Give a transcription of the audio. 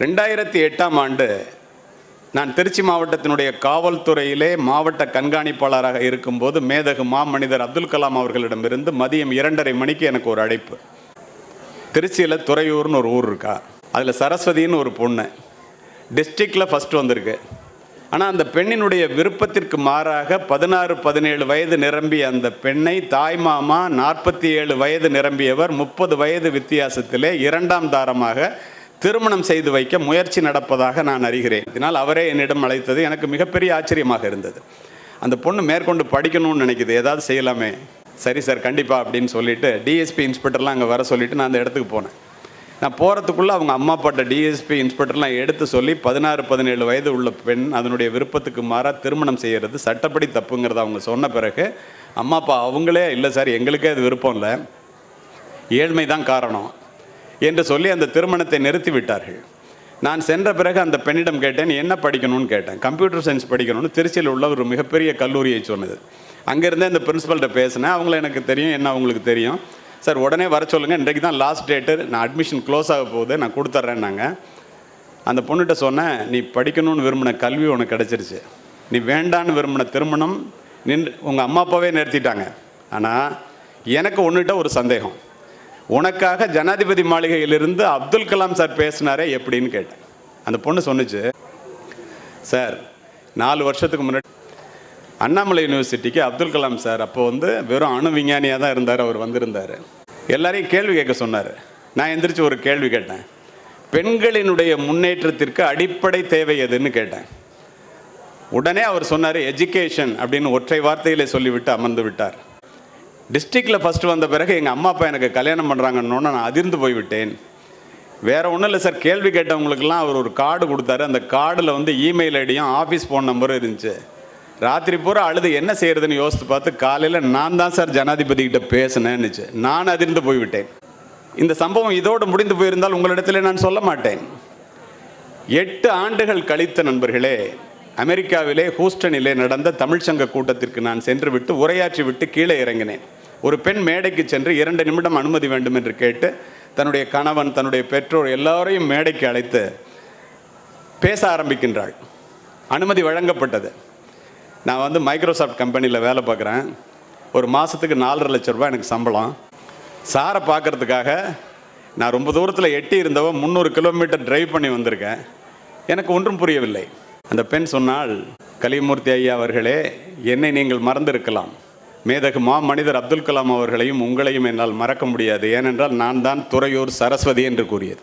ரெண்டாயிரத்தி எட்டாம் ஆண்டு நான் திருச்சி மாவட்டத்தினுடைய காவல்துறையிலே மாவட்ட கண்காணிப்பாளராக இருக்கும்போது மேதகு மாமனிதர் அப்துல் கலாம் அவர்களிடமிருந்து மதியம் இரண்டரை மணிக்கு எனக்கு ஒரு அழைப்பு. திருச்சியில் துறையூர்னு ஒரு ஊர் இருக்கா. அதில் சரஸ்வதின்னு ஒரு பொண்ணு. டிஸ்ட்ரிக்டில் ஃபஸ்ட்டு வந்திருக்கு. ஆனால் அந்த பெண்ணினுடைய விருப்பத்திற்கு மாறாக பதினாறு பதினேழு வயது நிரம்பிய அந்த பெண்ணை தாய்மாமா நாற்பத்தி ஏழு வயது நிரம்பியவர் முப்பது வயது வித்தியாசத்திலே இரண்டாம் தாரமாக திருமணம் செய்து வைக்க முயற்சி நடப்பதாக நான் அறிகிறேன். இதனால் அவரே என்னிடம் அழைத்தது எனக்கு மிகப்பெரிய ஆச்சரியமாக இருந்தது. அந்த பொண்ணு மேற்கொண்டு படிக்கணும்னு நினைக்குது. ஏதாவது செய்யலாமே? சரி சார் கண்டிப்பாக அப்படின்னு சொல்லிட்டு டிஎஸ்பி இன்ஸ்பெக்டர்லாம் அங்கே வர சொல்லிட்டு நான் அந்த இடத்துக்கு போனேன். நான் போகிறதுக்குள்ளே அவங்க அம்மா அப்பாட்ட டிஎஸ்பி இன்ஸ்பெக்டர்லாம் எடுத்து சொல்லி பதினாறு பதினேழு வயது உள்ள பெண் அதனுடைய விருப்பத்துக்கு மாறாக திருமணம் செய்கிறது சட்டப்படி தப்புங்கிறத அவங்க சொன்ன பிறகு அம்மா அப்பா அவங்களே இல்லை சார் எங்களுக்கே அது விருப்பம் இல்லை. ஏழ்மை தான் காரணம். என்று சொல்லி அந்த திருமணத்தை நிறுத்திவிட்டார்கள். நான் சென்ற பிறகு அந்த பெண்ணிடம் கேட்டேன் என்ன படிக்கணும்னு கேட்டேன்? கம்ப்யூட்டர் சயின்ஸ் படிக்கணும்னு. திருச்சியில் உள்ள ஒரு மிகப்பெரிய கல்லூரியை சொன்னது. அங்கேருந்தே அந்த பிரின்ஸிபல்கிட்ட பேசினேன். அவங்கள எனக்கு தெரியும் என்ன அவங்களுக்கு தெரியும். சார் உடனே வர சொல்லுங்கள் இன்றைக்கு தான் லாஸ்ட் டேட்டு நான் அட்மிஷன் க்ளோஸ் ஆக போகுது. நான் கொடுத்துட்றேன்னாங்க அந்த பொண்ணுகிட்ட சொன்னேன் நீ படிக்கணும்னு விரும்பின கல்வி உனக்கு கிடச்சிருச்சு. நீ வேண்டான்னு விரும்பின திருமணம் நின்று உங்கள் அம்மா அப்பாவே நிறுத்திட்டாங்க. ஆனால் எனக்கு ஒன்றுகிட்ட ஒரு சந்தேகம். உனக்காக ஜனாதிபதி மாளிகையிலிருந்து அப்துல் கலாம் சார் பேசினாரே எப்படின்னு கேட்டேன். அந்த பொண்ணு சொன்னுச்சு சார் நாலு வருஷத்துக்கு முன்னாடி அண்ணாமலை யூனிவர்சிட்டிக்கு அப்துல் கலாம் சார் அப்போ வந்து வெறும் அணு விஞ்ஞானியாக தான் இருந்தார் அவர் வந்திருந்தார். எல்லாரையும் கேள்வி கேட்க சொன்னார். நான் எந்திரிச்சு ஒரு கேள்வி கேட்டேன். பெண்களினுடைய முன்னேற்றத்திற்கு அடிப்படை தேவை எதுன்னு கேட்டேன். உடனே அவர் சொன்னார் எஜுகேஷன் அப்படின்னு ஒற்றை வார்த்தையிலே சொல்லிவிட்டு அமர்ந்து விட்டார். டிஸ்ட்ரிக்டில் ஃபஸ்ட்டு வந்த பிறகு எங்கள் அம்மா அப்பா எனக்கு கல்யாணம் பண்ணுறாங்கன்னு நான் அதிர்ந்து போய்விட்டேன் வேறு ஒன்றும் இல்லை சார் கேள்வி கேட்டவங்களுக்கெல்லாம் அவர் ஒரு கார்டு கொடுத்தாரு. அந்த கார்டில் வந்து இமெயில் ஐடியும் ஆஃபீஸ் ஃபோன் நம்பரும் இருந்துச்சு. ராத்திரி பூரா அழுது என்ன செய்யறதுன்னு யோசித்து பார்த்து காலையில் நான் தான் சார் ஜனாதிபதி கிட்ட பேசினேன்னுச்சு நான் அதிர்ந்து போய்விட்டேன் இந்த சம்பவம் இதோடு முடிந்து போயிருந்தால் உங்களிடத்தில் நான் சொல்ல மாட்டேன். எட்டு ஆண்டுகள் கழித்த நண்பர்களே அமெரிக்காவிலே ஹூஸ்டனிலே நடந்த தமிழ்ச்சங்க கூட்டத்திற்கு நான் சென்று விட்டு உரையாற்றி விட்டு கீழே இறங்கினேன். ஒரு பெண் மேடைக்கு சென்று இரண்டு நிமிடம் அனுமதி வேண்டும் என்று கேட்டு தன்னுடைய கணவன் தன்னுடைய பெற்றோர் எல்லாரையும் மேடைக்கு அழைத்து பேச ஆரம்பிக்கின்றாள். அனுமதி வழங்கப்பட்டது. நான் வந்து மைக்ரோசாஃப்ட் கம்பெனியில் வேலை பார்க்குறேன். ஒரு மாதத்துக்கு நாலரை லட்ச ரூபாய் எனக்கு சம்பளம். சாரை பார்க்கறதுக்காக நான் ரொம்ப தூரத்தில் எட்டி இருந்தவ முந்நூறு கிலோமீட்டர் டிரைவ் பண்ணி வந்திருக்கேன். எனக்கு ஒன்றும் புரியவில்லை. அந்த பெண் சொன்னால் கலிமூர்த்தி ஐயா அவர்களே என்னை நீங்கள் மறந்திருக்கலாம். மேதகு மா மனிதர் அப்துல் கலாம் அவர்களையும் உங்களையும் என்னால் மறக்க முடியாது. ஏனென்றால் நான் தான் துறையூர் சரஸ்வதி என்று கூறியது.